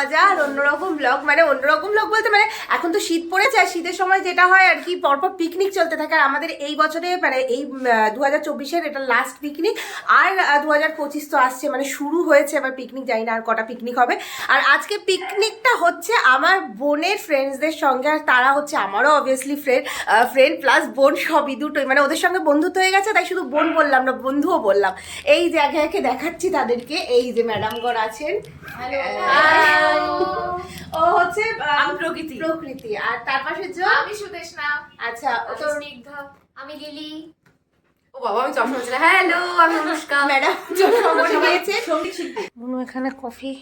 মজা আর অন্যরকম ব্লগ মানে অন্যরকম ব্লগ বলতে মানে এখন তো শীত পড়েছে আর শীতের সময় যেটা হয় আর কি, পরপর পিকনিক চলতে থাকে। আর আমাদের এই বছরে মানে এই দু হাজার চব্বিশের এটা লাস্ট পিকনিক আর দু হাজার পঁচিশ তো আসছে মানে শুরু হয়েছে এবার পিকনিক জানি না আর কটা পিকনিক হবে। আর আজকে পিকনিকটা হচ্ছে আমার বোনের ফ্রেন্ডসদের সঙ্গে, আর তারা হচ্ছে আমারও অবভিয়াসলি ফ্রেন্ড ফ্রেন্ড প্লাস বোন সবই দুটোই। মানে ওদের সঙ্গে বন্ধুত্ব হয়ে গেছে, তাই শুধু বোন বললাম না, বন্ধুও বললাম। এই একে দেখাচ্ছি তাদেরকে। এই যে ম্যাডামগণ আছেন। Hi! ও হচ্ছে আমি প্রকৃতি। প্রকৃতি। আর তার পাশে যে আমি সুদেশনা আচ্ছা ও আমি তো স্নিগ্ধা। আমি লিলি। ও বাবা আমি চশমা হ্যালো আমি অনুষ্কা। ম্যাডাম দিয়েছে সংগীত শিল্পী। মনু এখানে কফি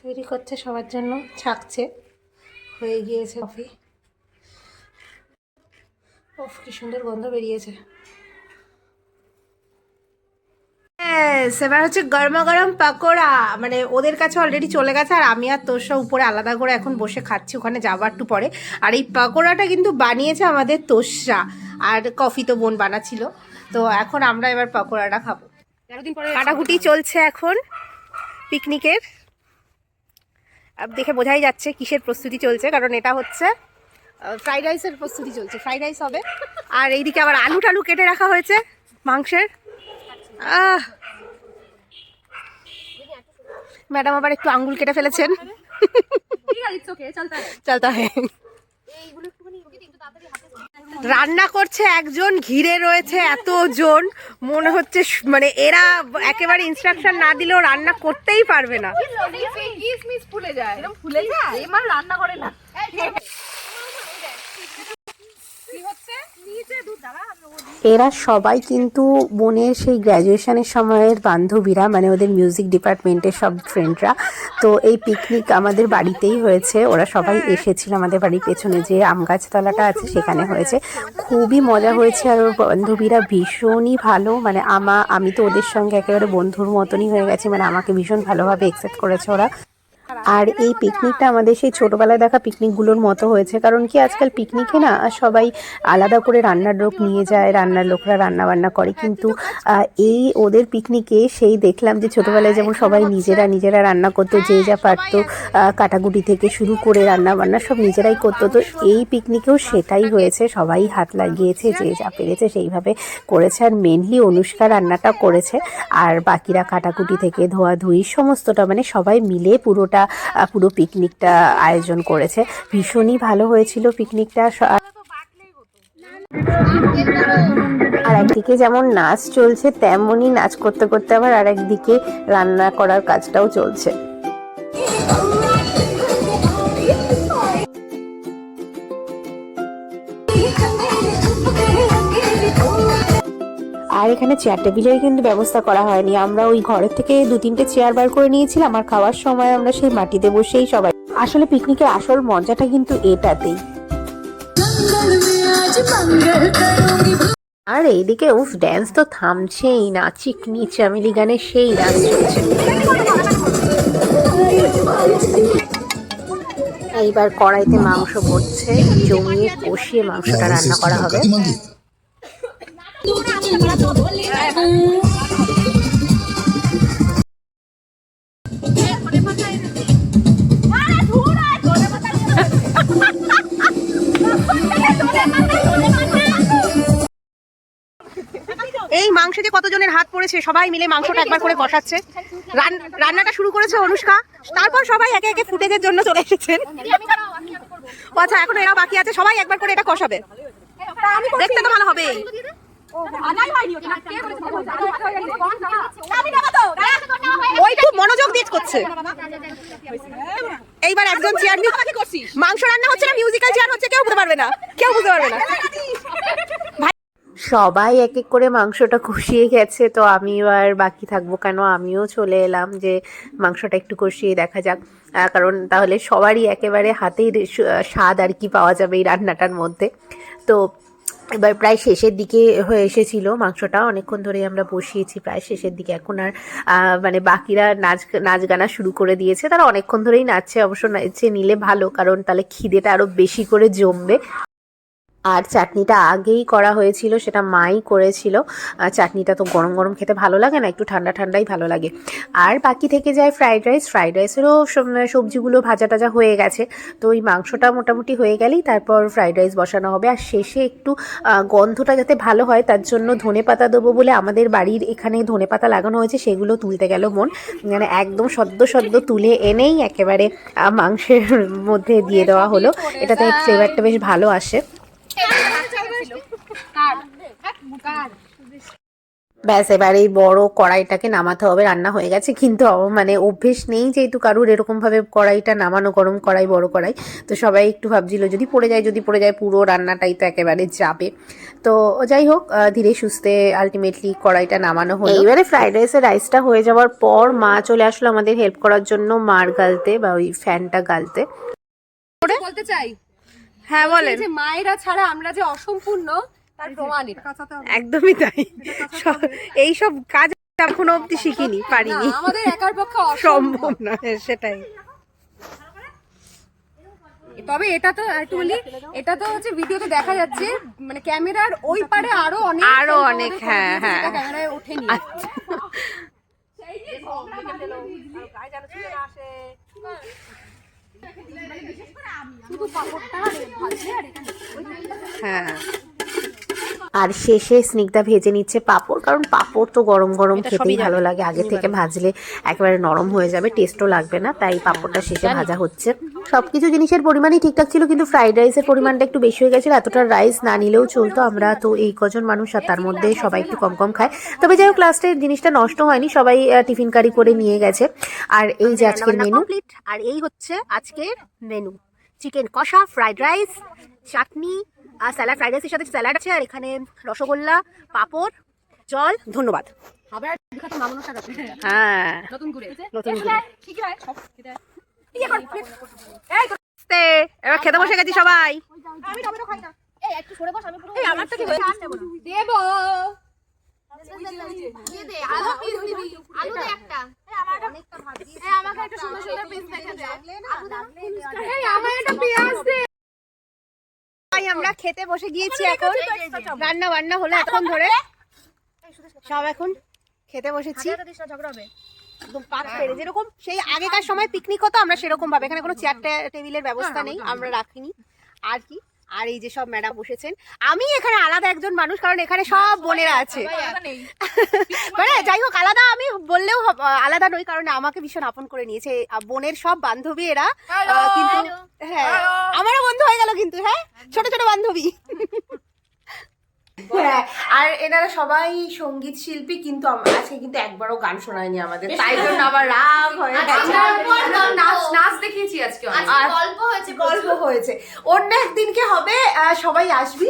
তৈরি করছে সবার জন্য। ছাকছে। হয়ে গিয়েছে কফি। ওফ কি সুন্দর গন্ধ বেরিয়েছে। Yes, এবার হচ্ছে গরমা গরম পাকোড়া। মানে ওদের কাছে অলরেডি চলে গেছে আর আমি আর তোষা উপরে আলাদা করে এখন বসে খাচ্ছি ওখানে যাবার একটু পরে। আর এই পাকোড়াটা কিন্তু বানিয়েছে আমাদের তোষা আর কফি তো বোন বানাচ্ছিল। তো এখন আমরা এবার পাকোড়াটা খাব। তেরো দিন পরে কাটাকুটি চলছে এখন পিকনিকের দেখে বোঝাই যাচ্ছে কিসের প্রস্তুতি চলছে কারণ এটা হচ্ছে ফ্রাইড রাইসের প্রস্তুতি চলছে। ফ্রাইড রাইস হবে। আর এইদিকে আবার আলু টালু কেটে রাখা হয়েছে মাংসের। আহ। ম্যাডাম আবার একটু আঙ্গুল কেটে ফেলেছেন। রান্না করছে একজন, ঘিরে রয়েছে এতজন। মনে হচ্ছে মানে এরা একেবারে ইনস্ট্রাকশন না দিলেও রান্না করতেই পারবে না। ফুলে যায়। ফুলে যায়? রান্না করে না কি হচ্ছে নিচে দুধ দাঁড়া আমি ও এরা সবাই কিন্তু বোনের সেই গ্র্যাজুয়েশনের সময়ের বান্ধবীরা মানে ওদের মিউজিক ডিপার্টমেন্টের সব ফ্রেন্ডরা তো এই পিকনিক আমাদের বাড়িতেই হয়েছে। ওরা সবাই এসেছিল আমাদের বাড়ির পেছনে যে আম গাছতলাটা আছে, সেখানে হয়েছে। খুবই মজা হয়েছে আর ওর বান্ধবীরা ভীষণই ভালো। মানে আমা, আমি তো ওদের সঙ্গে একেবারে বন্ধুর মতনই হয়ে গেছি। মানে আমাকে ভীষণ ভালোভাবে একসেপ্ট করেছে ওরা। আর এই পিকনিকটা আমাদের সেই ছোটবেলায় দেখা পিকনিকগুলোর মতো হয়েছে। কারণ কি আজকাল পিকনিকে না সবাই আলাদা করে রান্নার লোক নিয়ে যায়, রান্নার লোকরা রান্না বান্না করে। কিন্তু এই ওদের পিকনিকে সেই দেখলাম যে ছোটবেলায় যেমন সবাই নিজেরা নিজেরা রান্না করতো, যে যা পারতো কাটাকুটি থেকে শুরু করে রান্না বান্না সব নিজেরাই করতো। তো এই পিকনিকেও সেটাই হয়েছে, সবাই হাত লাগিয়েছে, যে যা পেরেছে সেইভাবে করেছে। আর মেনলি অনুষ্কা রান্নাটা করেছে। আর বাকিরা কাটাকুটি থেকে ধোয়াধুয়ি সমস্তটা মানে সবাই মিলে পুরোটা আহ, পুরো পিকনিকটা আয়োজন করেছে। ভীষণই ভালো হয়েছিল পিকনিকটা আর একদিকে যেমন নাচ চলছে তেমনই নাচ করতে করতে আবার আর একদিকে রান্না করার কাজটাও চলছে। আর এখানে চেয়ার টেবিলের কিন্তু ব্যবস্থা করা হয়নি। আমরা ওই ঘরের থেকে দু তিনটে চেয়ার বার করে নিয়েছিলাম আর খাওয়ার সময় আমরা সেই মাটিতে বসেই সবাই আসলে পিকনিকের আসল মজাটা কিন্তু এটাতেই। আর এইদিকে উফ ড্যান্স তো থামছেই না চিকনি চামেলি গানে সেই ডান্স চলছে। এইবার কড়াইতে মাংস পড়ছে, জমিয়ে কষিয়ে মাংসটা রান্না করা হবে। এই মাংসে যে কতজনের হাত পড়েছে, সবাই মিলে মাংসটা একবার করে কষাচ্ছে। রান্নাটা শুরু করেছে, অনুষ্কা? তারপর সবাই একে একে ফুটেজের জন্য চলে এসেছেন। আচ্ছা এখন এরা বাকি আছে, সবাই একবার করে এটা কষাবে। দেখতে তো ভালো হবে মনোযোগ দিয়ে এইবার একজন মাংস রান্না হচ্ছে না মিউজিক্যাল চেয়ার হচ্ছে, কেউ বুঝতে পারবে না। কেউ বুঝতে পারবে না। সবাই এক এক করে মাংসটা কষিয়ে গেছে, তো আমি এবার বাকি থাকব কেন? আমিও চলে এলাম যে মাংসটা একটু কষিয়ে দেখা যাক। কারণ তাহলে সবারই একেবারে হাতেই স্বাদ আর কি পাওয়া যাবে এই রান্নাটার মধ্যে। তো এবার প্রায় শেষের দিকে হয়ে এসেছিল মাংসটা। অনেকক্ষণ ধরে আমরা বসিয়েছি, প্রায় শেষের দিকে। এখন আর মানে বাকিরা নাচ নাচ গানা শুরু করে দিয়েছে। তারা অনেকক্ষণ ধরেই নাচছে, অবশ্য নাচে নিলে ভালো, কারণ তাহলে খিদেটা আরও বেশি করে জমবে। আর চাটনিটা আগেই করা হয়েছিল, সেটা মাই করেছিল। চাটনিটা তো গরম গরম খেতে ভালো লাগে না, একটু ঠান্ডা ঠান্ডাই ভালো লাগে। আর বাকি থেকে যায় ফ্রাইড রাইস, ফ্রাইড রাইসেরও সবজিগুলো ভাজা টাজা হয়ে গেছে। তো ওই মাংসটা মোটামুটি হয়ে গেলেই তারপর ফ্রাইড রাইস বসানো হবে। আর শেষে একটু গন্ধটা যাতে ভালো হয়, তার জন্য ধনে পাতা দেবো বলে আমাদের বাড়ির এখানে ধনে পাতা লাগানো হয়েছে, সেগুলো তুলতে গেল মন। মানে একদম সদ্য সদ্য তুলে এনেই একেবারে মাংসের মধ্যে দিয়ে দেওয়া হলো। এটাতে ফ্লেভারটা বেশ ভালো আসে। ব্যাস এবার এই বড় কড়াইটাকে নামাতে হবে রান্না হয়ে গেছে। কিন্তু মানে অভ্যেস নেই যেহেতু কারুর এরকম ভাবে কড়াইটা নামানো গরম কড়াই বড় কড়াই। তো সবাই একটু ভাবছিল যদি পড়ে যায় যদি পড়ে যায় পুরো রান্নাটাই তো একেবারে যাবে। তো যাই হোক আহ, ধীরে সুস্থে আলটিমেটলি কড়াইটা নামানো হলো। এবারে ফ্রাইড রাইসের রাইসটা হয়ে যাওয়ার পর মা চলে আসলো আমাদের হেল্প করার জন্য মার গালতে বা ওই ফ্যানটা গালতে। বলতে চাই হ্যাঁ এই যে মায়েরা ছাড়া আমরা যে অসম্পূর্ণ তার প্রমাণ একদমই তাই। এই সব কাজ এখনও অব্দি শিখিনি পারিনি। আমাদের একার পক্ষে অসম্ভব। না সেটাই। তবে এটা তো একটু বলি এটা তো হচ্ছে ভিডিওতে দেখা যাচ্ছে মানে ক্যামেরার ওই পারে আরও অনেক আরও অনেক, হ্যাঁ, হ্যাঁ। ক্যামেরায় ওঠেনি। শুধু পাপড়টা হ্যাঁ। আর শেষে স্নিগ্ধা ভেজে নিচ্ছে পাঁপড় কারণ পাঁপড় তো গরম গরম খেতেই ভালো লাগে। আগে থেকে ভাজলে একেবারে নরম হয়ে যাবে টেস্টও লাগবে না তাই পাঁপড়টা শেষে ভাজা হচ্ছে। সবকিছু জিনিসের পরিমাণই ঠিকঠাক ছিল কিন্তু ফ্রাইড রাইসের পরিমাণটা একটু বেশি হয়ে গেছিল এতটা রাইস না নিলেও চলতো। আমরা তো এই কজন মানুষ আর তার মধ্যে সবাই একটু কম কম খায় তবে যাই হোক লাস্টে জিনিসটা নষ্ট হয়নি সবাই টিফিন কারি করে নিয়ে গেছে। আর এই যে আজকের মেনু আর এই হচ্ছে আজকের মেনু চিকেন কষা ফ্রাইড রাইস চাটনি আর স্যালাড ফ্রাইড রাইসের সাথে স্যালাড আছে আর এখানে রসগোল্লা পাঁপড় জল ধন্যবাদ হ্যাঁ নতুন নতুন এসে করে। দেয়, কি কি হয় সব খেতে হয়। ইয়ে কর, প্লেট। এই তো, আস্তে, এবার খেতে বসে গেছি সবাই আমি টমেটো খাই না এই একটু সরে বস আমি পুরো এই আমারটা কি হয়েছে দেবো দিয়ে দে আলু পিস দিবি আলু দে একটা এই আমাকে একটা সুন্দর সুন্দর পিস দেখে দে আলু দে এই আমার একটা পেঁয়াজ দে তাই আমরা খেতে বসে গিয়েছি এখন রান্না বান্না হলো এখন ধরে। সব এখন খেতে বসেছি। পেরে। যেরকম সেই আগেকার সময় পিকনিক হতো আমরা সেরকম ভাবে এখানে কোনো চেয়ার টেবিলের ব্যবস্থা নেই আমরা রাখিনি। আর কি? আর এই যে সব ম্যাডাম বসেছেন আমি এখানে আলাদা একজন মানুষ কারণ এখানে সব বোনেরা আছে। মানে যাই হোক আলাদা আমি বললেও আলাদা নই কারণ আমাকে ভীষণ আপন করে নিয়েছে। বোনের সব বান্ধবী এরা কিন্তু হ্যাঁ আমারও বন্ধু হয়ে গেল কিন্তু হ্যাঁ? ছোট ছোট বান্ধবী। আর এনারা সবাই সংগীত শিল্পী কিন্তু আজকে কিন্তু একবারও গান শোনায়নি আমাদের তাই জন্য আবার রাগ হয়ে নাচ নাচ দেখিয়েছি আজকে গল্প হয়েছে গল্প হয়েছে। অন্য একদিনকে হবে সবাই আসবি।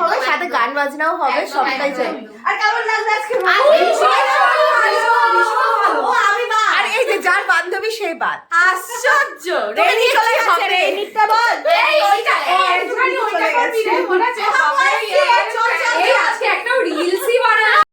হবে সাথে গান বাজনাও হবে সবটাই চাই। আর কেমন লাগল আজকে সেই বাদ আশ্চর্য রেনি চলে হবে নিতে বল এই ওইটা একটুখানি ওইটা করবি রে মনে আছে এই আজকে একটা রিলসই বানালাম